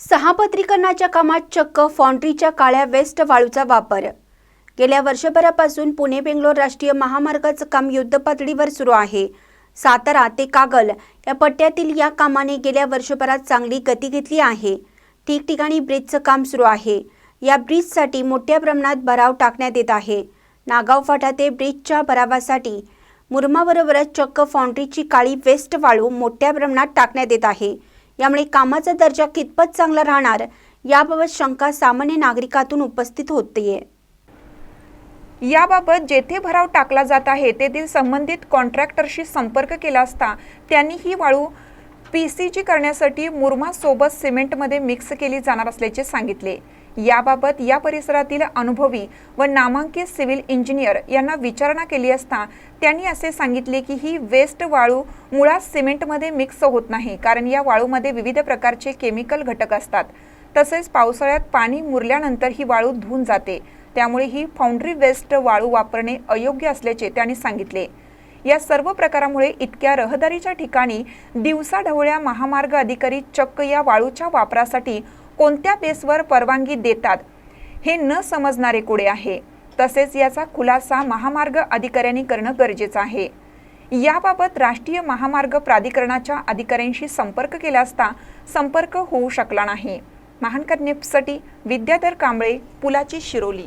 सहापत्रीकरणाच्या कामात चक्क फॉन्ट्रीच्या काळ्या वेस्ट वाळूचा वापर. गेल्या वर्षभरापासून पुणे बेंगलोर राष्ट्रीय महामार्गाचं काम युद्धपातळीवर सुरू आहे. सातारा ते कागल या पट्ट्यातील या कामाने गेल्या वर्षभरात चांगली गती घेतली आहे. ठिकठिकाणी ब्रिजचं काम सुरू आहे. या ब्रिजसाठी मोठ्या प्रमाणात भराव टाकण्यात येत आहे. नागाव फाटा ते ब्रिजच्या भरावासाठी मुरमाबरोबरच चक्क फॉन्ट्रीची काळी वेस्ट वाळू मोठ्या प्रमाणात टाकण्यात येत आहे. यामुळे कामाचा दर्जा कितपत चांगला राहणार याबाबत शंका सामान्य नागरिकातून उपस्थित होते याबाबत जेथे भराव टाकला जात आहे तेथील संबंधित कॉन्ट्रॅक्टरशी संपर्क केला असता त्यांनी ही वाळू पी सी जी करण्यासाठी मुरमासोबत सिमेंटमध्ये मिक्स केली जाणार असल्याचे सांगितले. याबाबत या परिसरातील अनुभवी व नामांकित सिव्हिल इंजिनियर यांना विचारणा केली असता त्यांनी असे सांगितले की ही वेस्ट वाळू मुळात सिमेंटमध्ये मिक्स होत नाही कारण या वाळूमध्ये विविध प्रकारचे केमिकल घटक असतात. तसेच पावसाळ्यात पाणी मुरल्यानंतर ही वाळू धुवून जाते. त्यामुळे ही फाउंड्री वेस्ट वाळू वापरणे अयोग्य असल्याचे त्यांनी सांगितले. या सर्व प्रकारामुळे इतक्या रहदारीच्या ठिकाणी दिवसाढवळ्या महामार्ग अधिकारी चक्क या वाळूच्या वापरासाठी कोणत्या बेसवर परवानगी देतात हे न समजणारे कुडे आहे. तसेच याचा खुलासा महामार्ग अधिकाऱ्यांनी करणं गरजेचं आहे. याबाबत राष्ट्रीय महामार्ग प्राधिकरणाच्या अधिकाऱ्यांशी संपर्क केला असता संपर्क होऊ शकला नाही. महानकर न्यूजसाठी विद्याधर कांबळे पुलाची शिरोली.